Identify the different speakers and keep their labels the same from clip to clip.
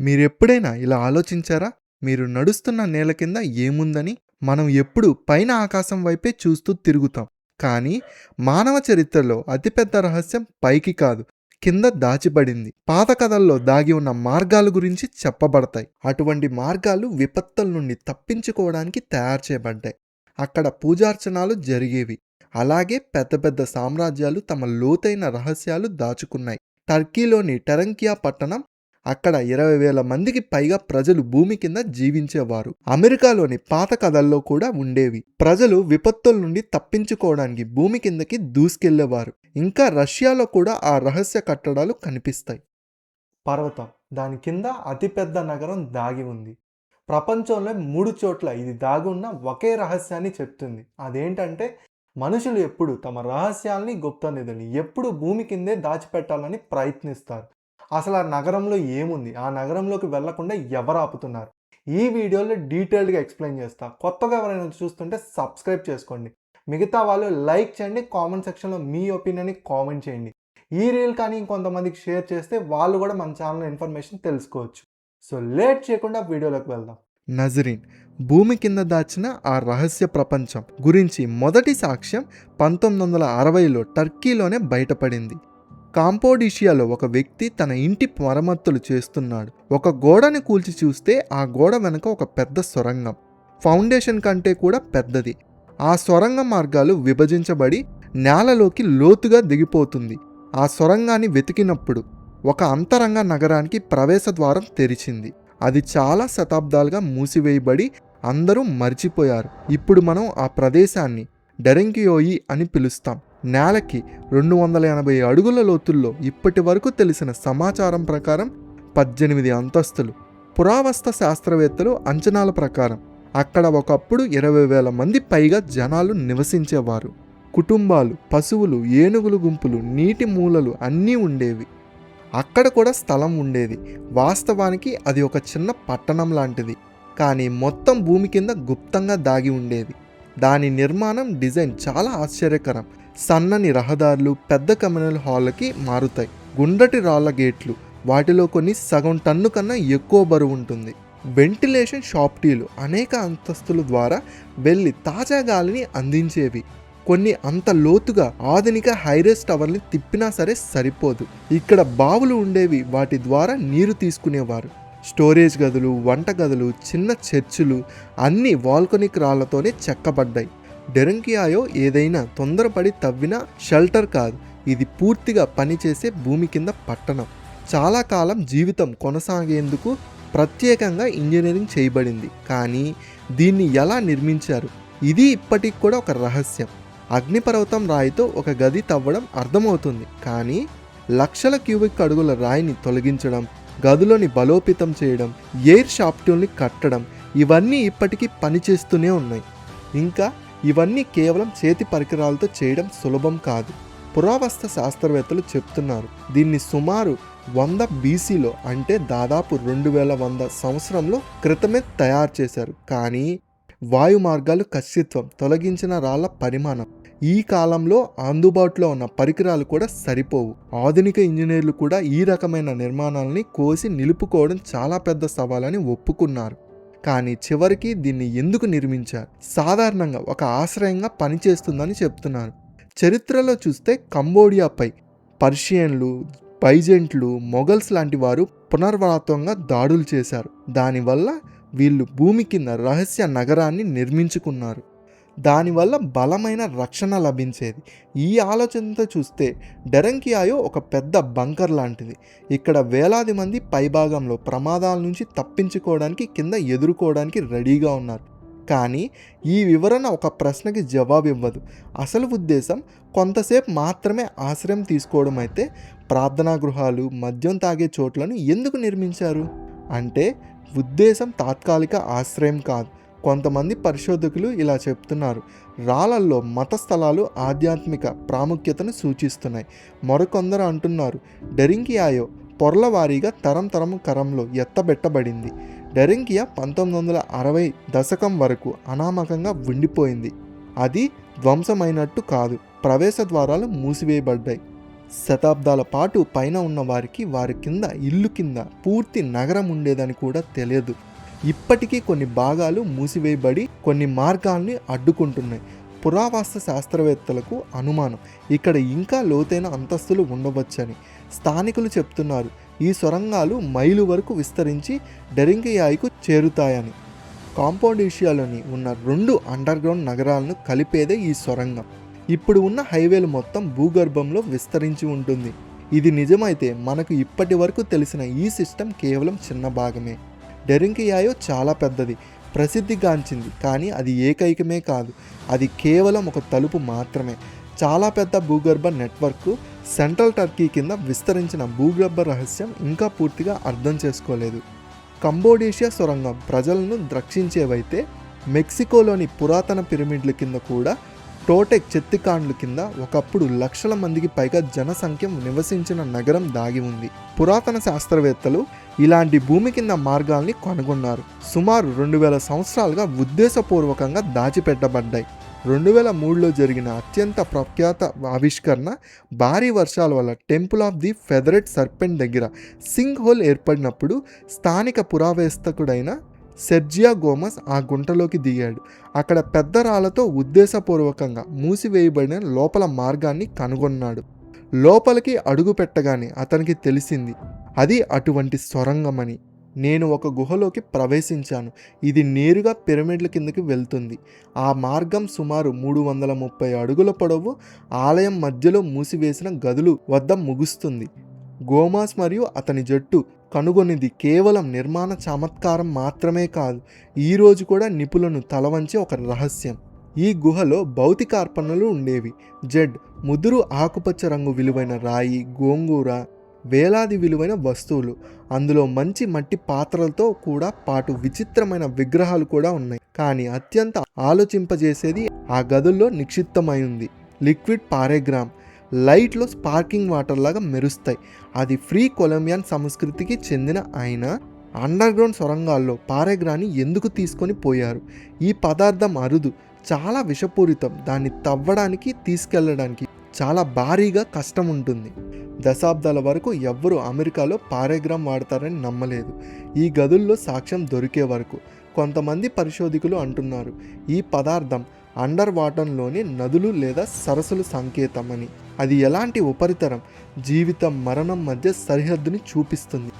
Speaker 1: మీరెప్పుడైనా ఇలా ఆలోచించారా? మీరు నడుస్తున్న నేల కింద ఏముందని? మనం ఎప్పుడు పైన ఆకాశం వైపే చూస్తూ తిరుగుతాం. కానీ మానవ చరిత్రలో అతిపెద్ద రహస్యం పైకి కాదు కింద దాచిపడింది. పాత కథల్లో దాగి ఉన్న మార్గాల గురించి చెప్పబడతాయి. అటువంటి మార్గాలు విపత్తుల నుండి తప్పించుకోవడానికి తయారు చేయబడ్డాయి. అక్కడ పూజార్చనాలు జరిగేవి. అలాగే పెద్ద పెద్ద సామ్రాజ్యాలు తమ లోతైన రహస్యాలు దాచుకున్నాయి. టర్కీలోని టెరంకియా పట్టణం అక్కడ ఇరవై వేల మందికి పైగా ప్రజలు భూమి కింద జీవించేవారు. అమెరికాలోని పాత కథల్లో కూడా ఉండేవి. ప్రజలు విపత్తుల నుండి తప్పించుకోవడానికి భూమి కిందకి దూసుకెళ్ళేవారు. ఇంకా రష్యాలో కూడా ఆ రహస్య కట్టడాలు కనిపిస్తాయి. పర్వతం. దాని కింద అతిపెద్ద నగరం దాగి ఉంది. ప్రపంచంలో మూడు చోట్ల ఇది దాగి ఉన్న ఒకే రహస్యాన్ని చెప్తుంది. అదేంటంటే మనుషులు ఎప్పుడు తమ రహస్యాల్ని గుప్త నిధిని ఎప్పుడు భూమి కిందే దాచిపెట్టాలని ప్రయత్నిస్తారు. అసలు ఆ నగరంలో ఏముంది? ఆ నగరంలోకి వెళ్ళకుండా ఎవరు ఆపుతున్నారు? ఈ వీడియోలో డీటెయిల్డ్గా ఎక్స్ప్లెయిన్ చేస్తా. కొత్తగా ఎవరైనా చూస్తుంటే సబ్స్క్రైబ్ చేసుకోండి. మిగతా వాళ్ళు లైక్ చేయండి కామెంట్ సెక్షన్లో మీ ఒపీనియన్ని కామెంట్ చేయండి. ఈ రీల్ కానీ ఇంకొంతమందికి షేర్ చేస్తే వాళ్ళు కూడా మన ఛానల్ ఇన్ఫర్మేషన్ తెలుసుకోవచ్చు. సో లేట్ చేయకుండా వీడియోలోకి వెళ్దాం. నజరీన్ భూమి కింద దాచిన ఆ రహస్య ప్రపంచం గురించి మొదటి సాక్ష్యం పంతొమ్మిది వందల అరవైలో టర్కీలోనే బయటపడింది. కాంపోడిషియాలో ఒక వ్యక్తి తన ఇంటి మరమ్మతులు చేస్తున్నాడు. ఒక గోడని కూల్చి చూస్తే ఆ గోడ వెనుక ఒక పెద్ద సొరంగం. ఫౌండేషన్ కంటే కూడా పెద్దది. ఆ సొరంగ మార్గాలు విభజించబడి నేలలోకి లోతుగా దిగిపోతుంది. ఆ సొరంగాన్ని వెతికినప్పుడు ఒక అంతరంగ నగరానికి ప్రవేశ ద్వారం తెరిచింది. అది చాలా శతాబ్దాలుగా మూసివేయబడి అందరూ మర్చిపోయారు. ఇప్పుడు మనం ఆ ప్రదేశాన్ని డెరెంకియోయి అని పిలుస్తాం. నేలకి రెండు వందల ఎనభై అడుగుల లోతుల్లో ఇప్పటి వరకు తెలిసిన సమాచారం ప్రకారం పద్దెనిమిది అంతస్తులు. పురావస్తు శాస్త్రవేత్తలు అంచనాల ప్రకారం అక్కడ ఒకప్పుడు ఇరవై వేల మంది పైగా జనాలు నివసించేవారు. కుటుంబాలు పశువులు ఏనుగులు గుంపులు నీటి మూలలు అన్నీ ఉండేవి. అక్కడ కూడా స్థలం ఉండేది. వాస్తవానికి అది ఒక చిన్న పట్టణం లాంటిది. కానీ మొత్తం భూమి కింద గుప్తంగా దాగి ఉండేది. దాని నిర్మాణం డిజైన్ చాలా ఆశ్చర్యకరం. సన్నని రహదారులు పెద్ద కమ్యూనల్ హాళ్ళకి మారుతాయి. గుండ్రటి రాళ్ళ గేట్లు. వాటిలో కొన్ని సగం టన్ను కన్నా ఎక్కువ బరువు ఉంటుంది. వెంటిలేషన్ షాప్టీలు అనేక అంతస్తుల ద్వారా వెళ్ళి తాజా గాలిని అందించేవి. కొన్ని అంత లోతుగా ఆధునిక హైరేస్ టవర్ని తిప్పినా సరే సరిపోదు. ఇక్కడ బావులు ఉండేవి వాటి ద్వారా నీరు తీసుకునేవారు. స్టోరేజ్ గదులు వంట గదులు చిన్న చర్చులు అన్నీ వాల్కనిక్ రాళ్ళతోనే చెక్కబడ్డాయి. డెరంకియాయో ఏదైనా తొందరపడి తవ్విన షెల్టర్ కాదు. ఇది పూర్తిగా పనిచేసే భూమి కింద పట్టణం. చాలా కాలం జీవితం కొనసాగేందుకు ప్రత్యేకంగా ఇంజనీరింగ్ చేయబడింది. కానీ దీన్ని ఎలా నిర్మించారు? ఇది ఇప్పటికి కూడా ఒక రహస్యం. అగ్నిపర్వతం రాయితో ఒక గది తవ్వడం అర్థమవుతుంది. కానీ లక్షల క్యూబిక్ అడుగుల రాయిని తొలగించడం గదులని బలోపేతం చేయడం ఎయిర్ షాప్ట్యూల్ని కట్టడం ఇవన్నీ ఇప్పటికీ పనిచేస్తూనే ఉన్నాయి. ఇంకా ఇవన్నీ కేవలం చేతి పరికరాలతో చేయడం సులభం కాదు. పురావస్తు శాస్త్రవేత్తలు చెప్తున్నారు. దీన్ని సుమారు వంద బీసీలో అంటే దాదాపు రెండు వేల వంద సంవత్సరంలో క్రితమే తయారు చేశారు. కానీ వాయు మార్గాలు ఖచ్చిత్వం తొలగించిన రాళ్ళ పరిమాణం ఈ కాలంలో అందుబాటులో ఉన్న పరికరాలు కూడా సరిపోవు. ఆధునిక ఇంజనీర్లు కూడా ఈ రకమైన నిర్మాణాలని కోసి నిలుపుకోవడం చాలా పెద్ద సవాలని ఒప్పుకున్నారు. కానీ చివరికి దీన్ని ఎందుకు నిర్మించారు? సాధారణంగా ఒక ఆశ్రయంగా పనిచేస్తుందని చెప్తున్నారు చరిత్రలో చూస్తే కంబోడియాపై పర్షియన్లు బైజెంట్లు మొఘల్స్ లాంటి వారు పునర్వాతంగా దాడులు చేశారు. దానివల్ల వీళ్ళు భూమి కింద రహస్య నగరాన్ని నిర్మించుకున్నారు. దానివల్ల బలమైన రక్షణ లభించేది. ఈ ఆలోచనతో చూస్తే డెరంకియాయో ఒక పెద్ద బంకర్ లాంటిది. ఇక్కడ వేలాది మంది పైభాగంలో ప్రమాదాల నుంచి తప్పించుకోవడానికి కింద ఎదుర్కోవడానికి రెడీగా ఉన్నారు. కానీ ఈ వివరణ ఒక ప్రశ్నకి జవాబు ఇవ్వదు అసలు ఉద్దేశం కొంతసేపు మాత్రమే ఆశ్రయం తీసుకోవడం అయితే ప్రార్థనా గృహాలు మద్యం తాగే చోట్లను ఎందుకు నిర్మించారు? అంటే ఉద్దేశం తాత్కాలిక ఆశ్రయం కాదు. కొంతమంది పరిశోధకులు ఇలా చెప్తున్నారు. రాళ్ళల్లో మత స్థలాలు ఆధ్యాత్మిక ప్రాముఖ్యతను సూచిస్తున్నాయి. మరికొందరు అంటున్నారు డెరింకియాయో పొరల వారీగా తరం తరం కరంలో ఎత్తబెట్టబడింది. డెరింకియా పంతొమ్మిది వందల అరవై దశకం వరకు అనామకంగా ఉండిపోయింది. అది ధ్వంసమైనట్టు కాదు. ప్రవేశ ద్వారాలు మూసివేయబడ్డాయి. శతాబ్దాల పాటు పైన ఉన్న వారికి వారి కింద ఇల్లు కింద పూర్తి నగరం ఉండేదని కూడా తెలియదు. ఇప్పటికీ కొన్ని భాగాలు మూసివేయబడి కొన్ని మార్గాల్ని అడ్డుకుంటున్నాయి. పురావస్తు శాస్త్రవేత్తలకు అనుమానం ఇక్కడ ఇంకా లోతైన అంతస్తులు ఉండవచ్చని స్థానికులు చెప్తున్నారు. ఈ సొరంగాలు మైలు వరకు విస్తరించి డెరింగియాయికు చేరుతాయని. కాంపౌండ్ ఏషియాలోని ఉన్న రెండు అండర్గ్రౌండ్ నగరాలను కలిపేదే ఈ సొరంగం. ఇప్పుడు ఉన్న హైవేలు మొత్తం భూగర్భంలో విస్తరించి ఉంటుంది. ఇది నిజమైతే మనకు ఇప్పటి వరకు తెలిసిన ఈ సిస్టమ్ కేవలం చిన్న భాగమే. డెరింకియాయో చాలా పెద్దది ప్రసిద్ధిగాంచింది. కానీ అది ఏకైకమే కాదు అది కేవలం ఒక తలుపు మాత్రమే. చాలా పెద్ద భూగర్భ నెట్వర్క్ సెంట్రల్ టర్కీ కింద విస్తరించిన భూగర్భ రహస్యం ఇంకా పూర్తిగా అర్థం చేసుకోలేదు. కంబోడేషియా సొరంగం ప్రజలను ద్రక్షించేవైతే మెక్సికోలోని పురాతన పిరమిడ్ల కింద కూడా టోటెక్ చెత్తికాండ్లు కింద ఒకప్పుడు లక్షల మందికి పైగా జనసంఖ్య నివసించిన నగరం దాగి ఉంది. పురాతన శాస్త్రవేత్తలు ఇలాంటి భూమి కింద మార్గాల్ని కనుగొన్నారు. సుమారు రెండు వేల సంవత్సరాలుగా ఉద్దేశపూర్వకంగా దాచిపెట్టబడ్డాయి. రెండు వేల మూడులో జరిగిన అత్యంత ప్రఖ్యాత ఆవిష్కరణ భారీ వర్షాల వల్ల temple of the feathered serpent దగ్గర సింగ్ హోల్ ఏర్పడినప్పుడు స్థానిక పురావేస్తకుడైన సెర్జియా గోమస్ ఆ గుంటలోకి దిగాడు. అక్కడ పెద్ద రాళ్ళతో ఉద్దేశపూర్వకంగా మూసివేయబడిన లోపల మార్గాన్ని కనుగొన్నాడు. లోపలికి అడుగు పెట్టగానే అతనికి తెలిసింది అది అటువంటి సొరంగమని. నేను ఒక గుహలోకి ప్రవేశించాను. ఇది నేరుగా పిరమిడ్ల కిందకి వెళ్తుంది. ఆ మార్గం సుమారు మూడు వందల ముప్పై అడుగుల పొడవు ఆలయం మధ్యలో మూసివేసిన గదులు వద్ద ముగుస్తుంది. గోమాస్ మరియు అతని జట్టు కనుగొనిది. కేవలం నిర్మాణ చమత్కారం మాత్రమే కాదు ఈ రోజు కూడా నిపుణులను తలవంచే ఒక రహస్యం. ఈ గుహలో భౌతిక అర్పణలు ఉండేవి. జెడ్ ముదురు ఆకుపచ్చ రంగు విలువైన రాయి గోంగూర వేలాది విలువైన వస్తువులు. అందులో మంచి మట్టి పాత్రలతో కూడా పాటు విచిత్రమైన విగ్రహాలు కూడా ఉన్నాయి. కానీ అత్యంత ఆలోచింపజేసేది ఆ గదుల్లో నిక్షిప్తమై ఉంది. లిక్విడ్ పారేగ్రామ్. లైట్లో స్పార్కింగ్ వాటర్ లాగా మెరుస్తాయి. అది ఫ్రీ కొలంబియన్ సంస్కృతికి చెందిన ఆయన అండర్గ్రౌండ్ సొరంగాల్లో పారేగ్రాని ఎందుకు తీసుకొని పోయారు? ఈ పదార్థం అరుదు చాలా విషపూరితం. దాన్ని తవ్వడానికి తీసుకెళ్ళడానికి చాలా భారీగా కష్టం ఉంటుంది దశాబ్దాల వరకు ఎవ్వరూ అమెరికాలో పారేగ్రామ్ వాడతారని నమ్మలేదు. ఈ గదుల్లో సాక్ష్యం దొరికే వరకు కొంతమంది పరిశోధకులు అంటున్నారు ఈ పదార్థం అండర్ వాటర్లోని నదులు లేదా సరస్సులు సంకేతమని. అది ఎలాంటి ఉపరితరం జీవిత మరణం మధ్య సరిహద్దుని చూపిస్తుంది.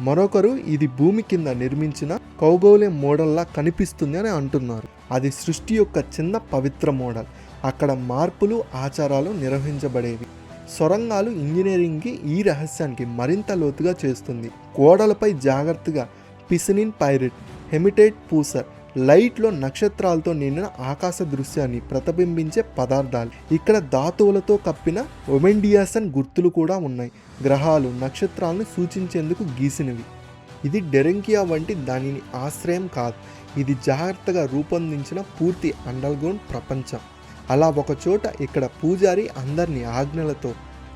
Speaker 1: మరొకరు ఇది భూమి కింద నిర్మించిన కౌగోలే మోడల్లా కనిపిస్తుంది అని అంటున్నారు. అది సృష్టి యొక్క చిన్న పవిత్ర మోడల్. అక్కడ మార్పులు ఆచారాలు నిర్వహించబడేవి. సొరంగాలు ఇంజనీరింగ్కి ఈ రహస్యానికి మరింత లోతుగా చేస్తుంది. గోడలపై జాగ్రత్తగా పిసినిన్ పైరెట్ హెమిటేట్ పూసర్ లైట్లో నక్షత్రాలతో నిండిన ఆకాశ దృశ్యాన్ని ప్రతిబింబించే పదార్థాలు. ఇక్కడ ధాతువులతో కప్పిన ఒమెండియాసన్ గుర్తులు కూడా ఉన్నాయి. గ్రహాలు నక్షత్రాలను సూచించేందుకు గీసినవి. ఇది డెరెంకియా వంటి దానిని ఆశ్రయం కాదు. ఇది జాగ్రత్తగా రూపొందించిన పూర్తి అండర్గ్రౌండ్ ప్రపంచం. అలా ఒకచోట ఇక్కడ పూజారి అందరిని ఆజ్ఞలతో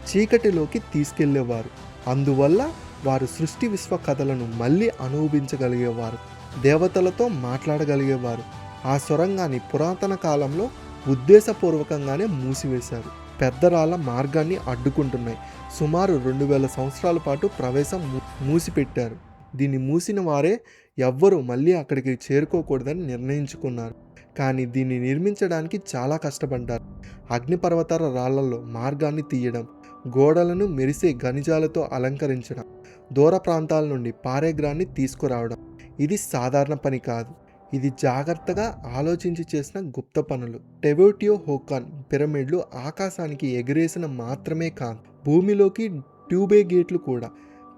Speaker 1: చీకటిలోకి తీసుకెళ్ళేవారు. అందువల్ల వారు సృష్టి విశ్వ కథలను మళ్ళీ అనుభవించగలిగేవారు. దేవతలతో మాట్లాడగలిగేవారు. ఆ సొరంగాన్ని పురాతన కాలంలో ఉద్దేశపూర్వకంగానే మూసివేశారు. పెద్దరాళ్ళ మార్గాన్ని అడ్డుకుంటున్నాయి. సుమారు రెండు వేల సంవత్సరాల పాటు ప్రవేశం మూసిపెట్టారు. దీన్ని మూసిన వారే ఎవ్వరూ మళ్ళీ అక్కడికి చేరుకోకూడదని నిర్ణయించుకున్నారు. కానీ దీన్ని నిర్మించడానికి చాలా కష్టపడ్డారు. అగ్నిపర్వతాల రాళ్ళలో మార్గాన్ని తీయడం గోడలను మెరిసే గనిజాలతో అలంకరించడం దూర ప్రాంతాల నుండి పారేగ్రాన్ని తీసుకురావడం. ఇది సాధారణ పని కాదు. ఇది జాగ్రత్తగా ఆలోచించి చేసిన గుప్త పనులు. టెవోటియో హోకాన్ పిరమిడ్లు ఆకాశానికి ఎగిరేసిన మాత్రమే కాదు భూమిలోకి ట్యూబే గేట్లు కూడా.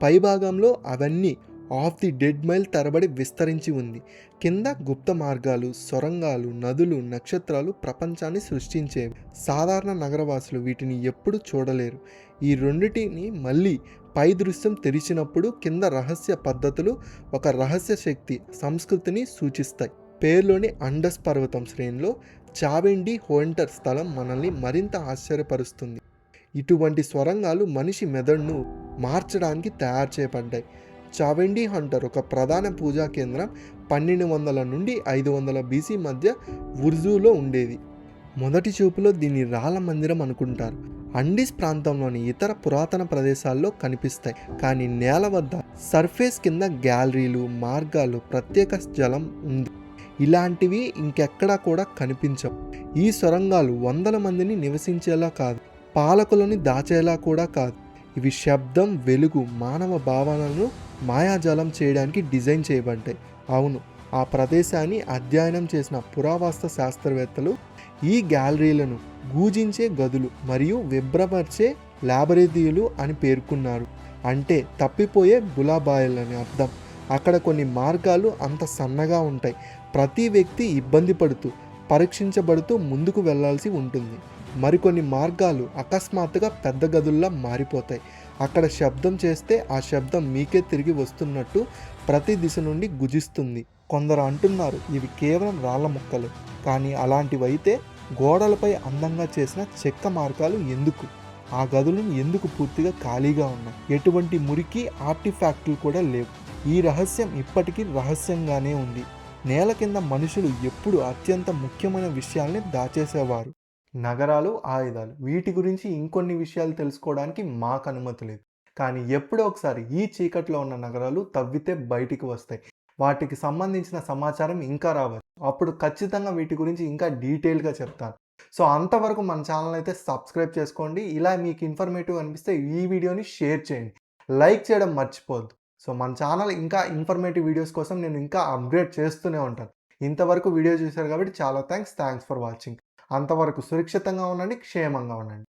Speaker 1: పైభాగంలో అవన్నీ ఆఫ్ ది డెడ్ మైల్ తరబడి విస్తరించి ఉంది. కింద గుప్త మార్గాలు సొరంగాలు నదులు నక్షత్రాలు ప్రపంచాన్ని సృష్టించేవి. సాధారణ నగరవాసులు వీటిని ఎప్పుడు చూడలేరు. ఈ రెండిటిని మళ్ళీ పై దృశ్యం తెరిచినప్పుడు కింద రహస్య పద్ధతులు ఒక రహస్య శక్తి సంస్కృతిని సూచిస్తాయి. పేర్లోని అండస్ పర్వతం శ్రేణిలో చావెండి హోంటర్ స్థలం మనల్ని మరింత ఆశ్చర్యపరుస్తుంది. ఇటువంటి స్వరంగాలు మనిషి మెదడును మార్చడానికి తయారు చేయబడ్డాయి. చావెండి హంటర్ ఒక ప్రధాన పూజా కేంద్రం పన్నెండు వందల నుండి ఐదు వందల బీసీ మధ్య ఉర్జూలో ఉండేది. మొదటి చూపులో దీన్ని రాళ్ళ మందిరం అనుకుంటారు. అండీస్ ప్రాంతంలోని ఇతర పురాతన ప్రదేశాల్లో కనిపిస్తాయి. కానీ నేల వద్ద సర్ఫేస్ కింద గ్యాలరీలు మార్గాలు ప్రత్యేక జలం ఉంది. ఇలాంటివి ఇంకెక్కడా కూడా కనిపించవు. ఈ సొరంగాలు వందల మందిని నివసించేలా కాదు పాలకులని దాచేలా కూడా కాదు. ఇవి శబ్దం వెలుగు మానవ భావనలను మాయాజాలం చేయడానికి డిజైన్ చేయబడ్డాయి. అవును ఆ ప్రదేశాన్ని అధ్యయనం చేసిన పురావస్తు శాస్త్రవేత్తలు ఈ గ్యాలరీలను గూజించే గదులు మరియు విభ్రపరిచే ల్యాబొరేటరీలు అని పేర్కొన్నారు. అంటే తప్పిపోయే బులాబాయలని అర్థం. అక్కడ కొన్ని మార్గాలు అంత సన్నగా ఉంటాయి. ప్రతి వ్యక్తి ఇబ్బంది పడుతూ పరీక్షించబడుతూ ముందుకు వెళ్ళాల్సి ఉంటుంది. మరికొన్ని మార్గాలు అకస్మాత్తుగా పెద్ద గదుల్లా మారిపోతాయి. అక్కడ శబ్దం చేస్తే ఆ శబ్దం మీకే తిరిగి వస్తున్నట్టు ప్రతి దిశ నుండి గుజిస్తుంది. కొందరు అంటున్నారు ఇవి కేవలం రాళ్ళ ముక్కలు. కానీ అలాంటివైతే గోడలపై అందంగా చేసిన చెక్క మార్గాలు ఎందుకు? ఆ గదులు ఎందుకు పూర్తిగా ఖాళీగా ఉన్నాయి? ఎటువంటి మురికి ఆర్టిఫాక్టులు కూడా లేవు. ఈ రహస్యం ఇప్పటికీ రహస్యంగానే ఉంది. నేల కింద మనుషులు ఎప్పుడు అత్యంత ముఖ్యమైన విషయాల్ని దాచేసేవారు. నగరాలు ఆయుధాలు. వీటి గురించి ఇంకొన్ని విషయాలు తెలుసుకోవడానికి మాకు అనుమతి లేదు. కానీ ఎప్పుడో ఒకసారి ఈ చీకట్లో ఉన్న నగరాలు తవ్వితే బయటికి వస్తాయి. వాటికి సంబంధించిన సమాచారం ఇంకా రావచ్చు అప్పుడు ఖచ్చితంగా వీటి గురించి ఇంకా డీటెయిల్గా చెప్తాను. సో అంతవరకు మన ఛానల్ అయితే సబ్స్క్రైబ్ చేసుకోండి. ఇలా మీకు ఇన్ఫర్మేటివ్ అనిపిస్తే ఈ వీడియోని షేర్ చేయండి. లైక్ చేయడం మర్చిపోద్దు సో మన ఛానల్ ఇంకా ఇన్ఫర్మేటివ్ వీడియోస్ కోసం నేను ఇంకా అప్గ్రేడ్ చేస్తూనే ఉంటాను. ఇంతవరకు వీడియో చూశారు కాబట్టి చాలా థ్యాంక్స్ థ్యాంక్స్ ఫర్ వాచింగ్. అంతవరకు సురక్షితంగా ఉండండి క్షేమంగా ఉండండి.